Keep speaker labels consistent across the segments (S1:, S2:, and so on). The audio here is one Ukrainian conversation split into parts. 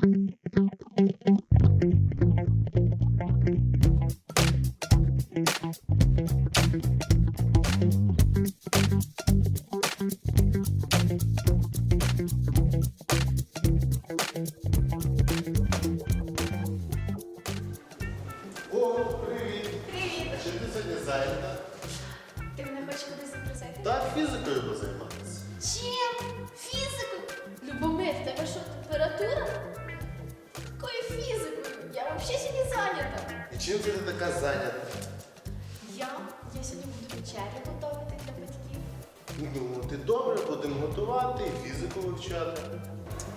S1: Thank you.
S2: Чим
S1: це ти така зайнята?
S2: Я? Я сьогодні буду вечерю готувати для батьків.
S1: Ну, ти добре, будемо готувати і фізику вивчати.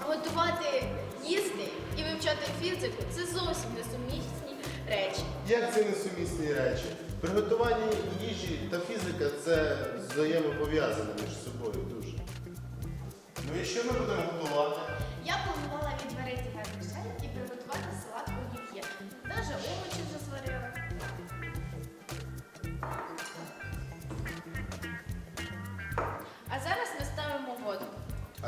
S2: Готувати, їсти і вивчати фізику це зовсім несумісні речі.
S1: Як це несумісні речі? Приготування їжі та фізика це взаємопов'язане між собою дуже. Ну і що ми будемо готувати?
S2: Я планувала відварити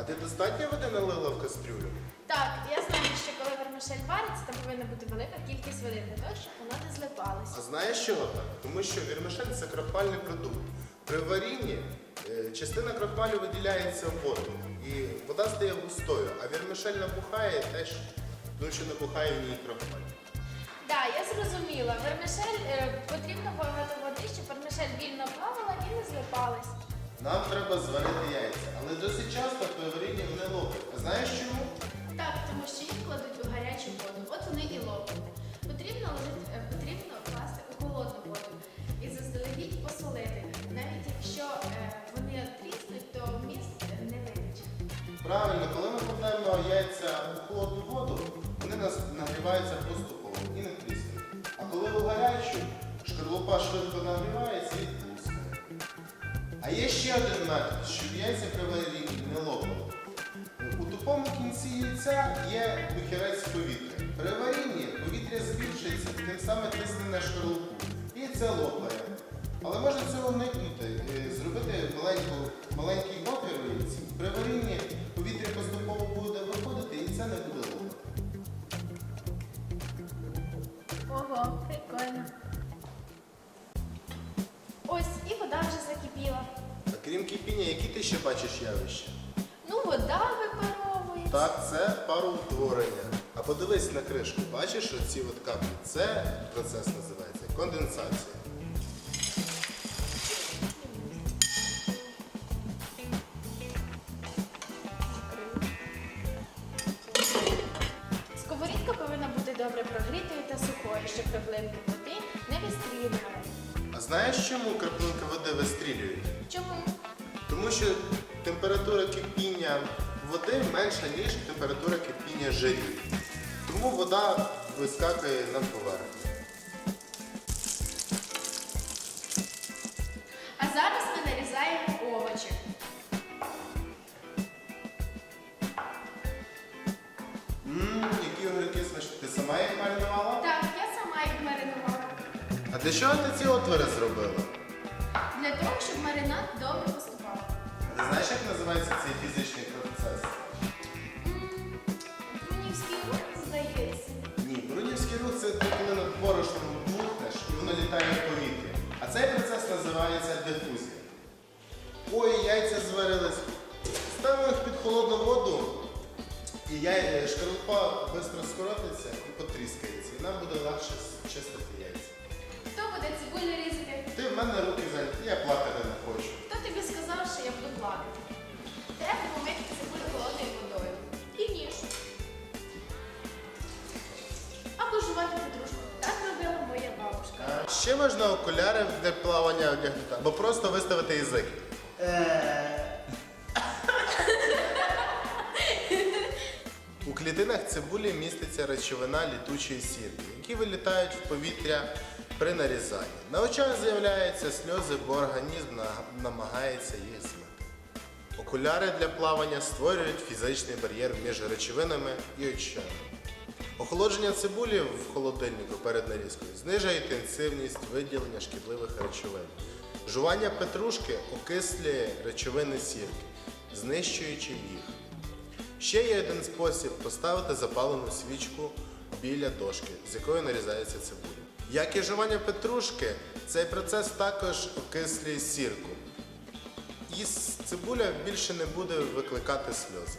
S1: ти достатньо води налила в кастрюлю?
S2: Так, я знаю, що коли вермішель вариться, там повинна бути велика кількість води для того, щоб вона не злипалася.
S1: А знаєш чого так? Тому що вірмишель це крохмальний продукт. При варінні е, частина крохмалю виділяється в воду, і вода стає густою, а вірмишель набухає теж, тому що набухає в ній крохмаль.
S2: Так, я зрозуміла. Вермішель е, потрібно багато води, щоб вермішель вільно плавала і не злипалась.
S1: Нам треба зварити яйця, але досить часто при варінні вони лопають. А знаєш чому?
S2: Так, тому що їх кладуть у гарячу воду. От вони і лопнуть. Потрібно, ложити- е, потрібно класти у холодну воду і заздалегідь посолити. Навіть якщо е, вони тріснуть, то вміст не вилічить.
S1: Правильно, коли ми кладемо яйця у холодну воду, вони нас нагріваються поступово і не тріснуть. А коли у гарячу, шкарлупа швидко нагрівається і. А є ще один метод, щоб яйця при варінні не лопали. У тупому кінці яйця є вихерець повітря. При варінні повітря збільшується, тим самим тисне на шкарлупу. І це лопає. Але можна цього уникнути, е, зробити маленьку, маленький кипіння, які ти ще бачиш явища?
S2: Ну, вода випаровується.
S1: Так, це пароутворення. А подивись на кришку, бачиш оці от каплі? Це процес називається конденсація.
S2: Сковорідка повинна бути добре прогрітою та сухою, щоб краплинки води не вистрілювали.
S1: А знаєш, чому краплинки води вистрілюють?
S2: Чому?
S1: Тому що температура кипіння води менша, ніж температура кипіння жирів. Тому вода вискакує на поверхню.
S2: А зараз ми нарізаємо овочі.
S1: Ммм, які огірки смачні. Ти сама їх маринувала?
S2: Так, я сама їх маринувала.
S1: А для чого ти ці отвори зробила?
S2: Для того, щоб маринад добре
S1: знаєш, як називається цей фізичний процес?
S2: Брунівський рух, здається.
S1: Ні, брунівський рух це ти коли над борошном бухнеш і воно літає в повітрі. А цей процес називається дифузія. Ой, яйця зварились. Ставимо їх під холодну воду, і яй... шкарлупа швидко скоротиться і потріскається. І нам буде легше чистити яйця.
S2: Хто буде цибулю різати?
S1: Ти в мене руки зайняті, я плакати не хочу.
S2: Тобі сказав, що я буду плакати? Треба помити цибулю холодною водою. І ніж. Або жувати петрушку. Так робила моя бабушка.
S1: А Ще можна окуляри для плавання одягнути, або просто виставити язик. У клітинах цибулі міститься речовина літучої сірки, які вилітають в повітря при нарізанні. На очах з'являються сльози, бо організм намагається їх змити. Окуляри для плавання створюють фізичний бар'єр між речовинами і очами. Охолодження цибулі в холодильнику перед нарізкою знижує інтенсивність виділення шкідливих речовин. Жування петрушки окислює речовини сірки, знищуючи їх. Ще є один спосіб поставити запалену свічку біля дошки, з якої нарізається цибуля. Як і жування петрушки, цей процес також окислює сірку. І цибуля більше не буде викликати сльози.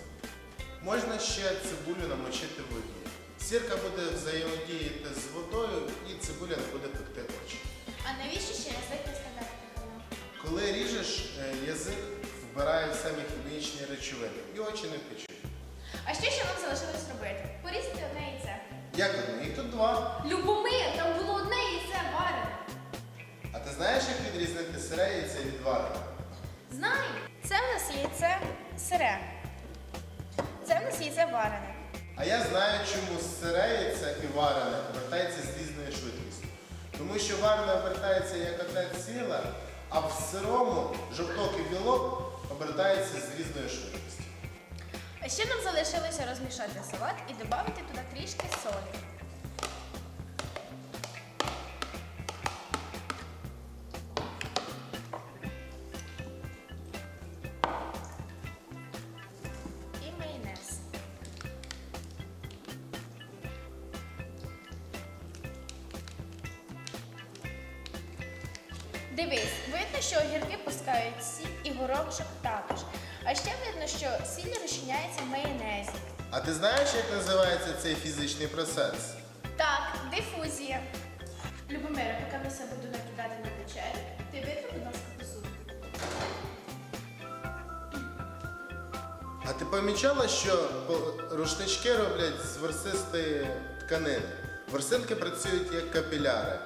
S1: Можна ще цибулю намочити в воді. Сірка буде взаємодіяти з водою і цибуля не буде пекти очі.
S2: А навіщо ще язик виставляти?
S1: Коли ріжеш, е, язик вбирає в себе хімічні речовини і очі не печуть.
S2: А що ще нам залишилось робити? Порізати одне яйце.
S1: Як одне? Їх тут два.
S2: Любомир,
S1: сире яйце від варене?
S2: Знаю. Це в нас яйце сире. Це в нас яйце варене.
S1: А я знаю, чому сире яйце і варене обертається з різною швидкістю. Тому що варене обертається як одне ціле, а в сирому жовток і білок обертаються з різною швидкістю.
S2: А ще нам залишилося розмішати салат і додати туди трішки Дивись, видно, що огірки пускають сіль і горошок також. А ще видно, що сіль розчиняється в майонезі.
S1: А ти знаєш, як називається цей фізичний процес?
S2: Так, дифузія. Любомира, поки ми все буду накидати на вечерю, ти витри, будь ласка, посуду.
S1: А ти помічала, що рушнички роблять з ворсистої тканини? Ворсинки працюють як капіляри.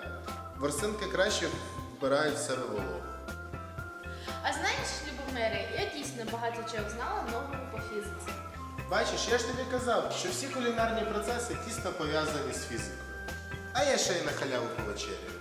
S1: Ворсинки краще вбирають в себе вологу.
S2: А знаєш, Любомире, я дійсно багато чого знала нового по фізиці.
S1: Бачиш, я ж тобі казав, що всі кулінарні процеси тісно пов'язані з фізикою. А я ще й на халяву повечеряю.